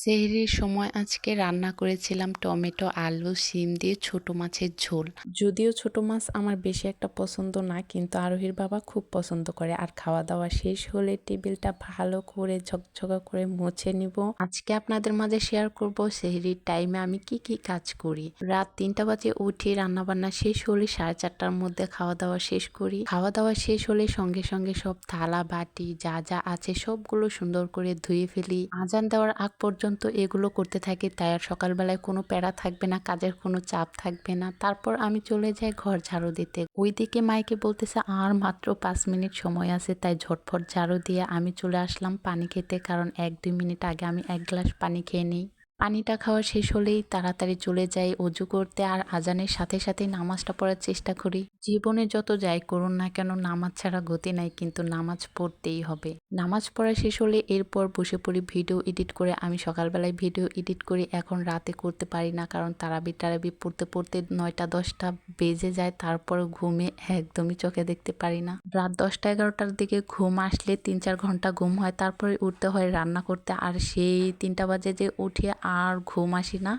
সেহরির সময় আজকে রান্না করেছিলাম টমেটো, আলু, শিম দিয়ে ছোট মাছের ঝোল। যদিও ছোট মাছ আমার বেশি একটা পছন্দ না, কিন্তু আরোহীর বাবা খুব পছন্দ করে। আর খাওয়া দাওয়া শেষ হলে টেবিলটা ভালো করে ঝকঝকা করে মুছে নিব। আজকে আপনাদের মাঝে শেয়ার করব সেহরির টাইমে আমি কি কি কাজ করি। রাত তিনটা বাজে উঠে রান্না বান্না শেষ হলে সাড়ে চারটার মধ্যে খাওয়া দাওয়া শেষ করি। খাওয়া দাওয়া শেষ হলে সঙ্গে সঙ্গে সব থালা, বাটি যা যা আছে সবগুলো সুন্দর করে ধুয়ে ফেলি। আজান দেওয়ার আগ পর্যন্ত এগুলো করতে থাকি, তাই আর সকালবেলায় কোনো প্যারা থাকবে না, কাজের কোনো চাপ থাকবে না। তারপর আমি চলে যাই ঘর ঝাড়ু দিতে। ওইদিকে মাইকে বলতেছে, আর মাত্র পাঁচ মিনিট সময় আছে। তাই ঝটফট ঝাড়ু দিয়ে আমি চলে আসলাম পানি খেতে, কারণ এক দুই মিনিট আগে আমি এক গ্লাস পানি খেয়ে নিই। পানিটা খাওয়া শেষ হলেই তাড়াতাড়ি চলে যাই অজু করতে, আর আজানের সাথে সাথে নামাজটা পড়ার চেষ্টা করি। জীবনে যত যাই করুন না কেন, নামাজ ছাড়া গতি নাই, কিন্তু নামাজ পড়তেই হবে। নামাজ পড়া শেষ হলে এরপর বসে পড়ি, ভিডিও এডিট করে আমি সকালবেলায় ভিডিও এডিট করি, এখন রাতে করতে পারি না, কারণ তারাবি টারাবি পড়তে পড়তে নয়টা দশটা বেজে যায় তারপর ঘুমে একদমই চোখে দেখতে পারি না। রাত দশটা এগারোটার দিকে ঘুম আসলে তিন চার ঘণ্টা ঘুম হয়, তারপরে উঠতে হয় রান্না করতে, আর সেই তিনটা বাজে যে উঠে আর ঘুম আসি না,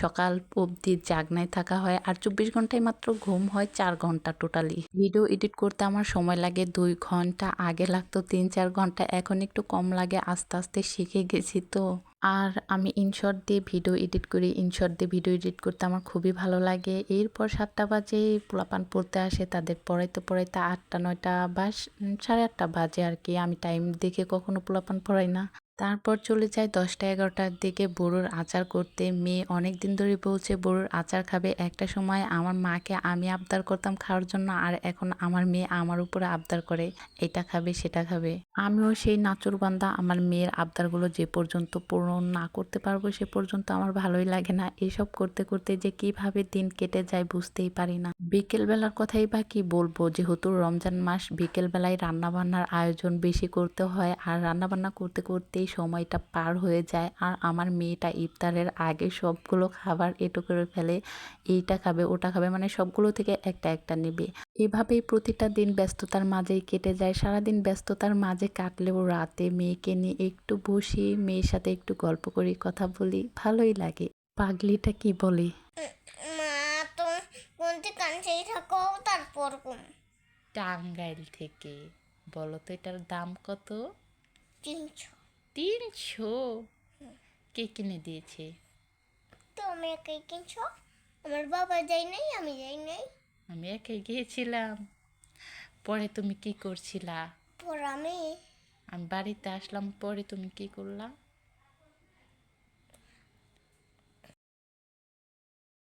সকাল অবধি জাগনায় থাকা হয়, আর চব্বিশ ঘন্টায় মাত্র ঘুম হয় চার ঘণ্টা। টোটালি ভিডিও এডিট করতে আমার সময় লাগে দুই ঘণ্টা, আগে লাগতো তিন চার ঘণ্টা, এখন একটু কম লাগে, আস্তে আস্তে শিখে গেছি তো। আর আমি ইনশর্ট দিয়ে ভিডিও এডিট করি ইনশর্ট দিয়ে ভিডিও এডিট করতে আমার খুবই ভালো লাগে। এরপর সাতটা বাজে, পোলাপান পড়তে আসে, তাদের পড়াইতে পড়াইতে আটটা, নয়টা বা সাড়ে আটটা বাজে আর কি, আমি টাইম দেখে কখনো পোলাপান পড়াই না। তারপর চলে যায় দশটা এগারোটার দিকে বড়োর আচার করতে। মেয়ে অনেক দিন ধরে বলছে, বড়োর আচার খাবে একটা সময়। আমার মাকে আমি আবদার করতাম খাওয়ার জন্য আর এখন আমার মেয়ে আমার উপরে আবদার করে। এটা খাবে, সেটা খাবে। আমিও সেই নাচুর বান্দা। আমার মেয়ের আবদারগুলো যে পর্যন্ত পূরণ না করতে পারব সে পর্যন্ত আমার ভালোই লাগে না। এসব করতে করতে যে কীভাবে দিন কেটে যায় বুঝতেই পারি না। বিকেল বেলার কথাই বা কি বলব? যেহেতু রমজান মাস বিকেল বেলায় রান্না বান্নার আয়োজন বেশি করতে হয়। আর রান্না বান্না করতে করতেই সময়টা পার হয়ে যায়। আর আমার মেয়েটা ইফতারের আগে সবগুলো খাবার এটো করে ফেলে এইটা খাবে, ওটা খাবে মানে সবগুলো থেকে একটা একটা নেবে। এভাবেই প্রতিটা দিন ব্যস্ততার মাঝেই কেটে যায়। সারাদিন ব্যস্ততার মাঝে কাটলেও রাতে মেয়েকে নিয়ে একটু বসি, মেয়ের সাথে একটু গল্প করি, কথা বলি, ভালোই লাগে। পাগলিটা কি বলে? কোনটি কাঞ্চেই থাকো তারপর কোন টাঙ্গাইল থেকে। বলো তো এটার দাম কত? তিনশো। তিনশো? কে কিনে দিয়েছে? তো আমি একাই কিনছো। আমার বাবা যাই নাই আমি যাই নাই। আমি একাই গিয়েছিলাম। পরে তুমি কি করছিলা? পর আমি আমি বাড়িতে আসলাম পরে তুমি কি করলা?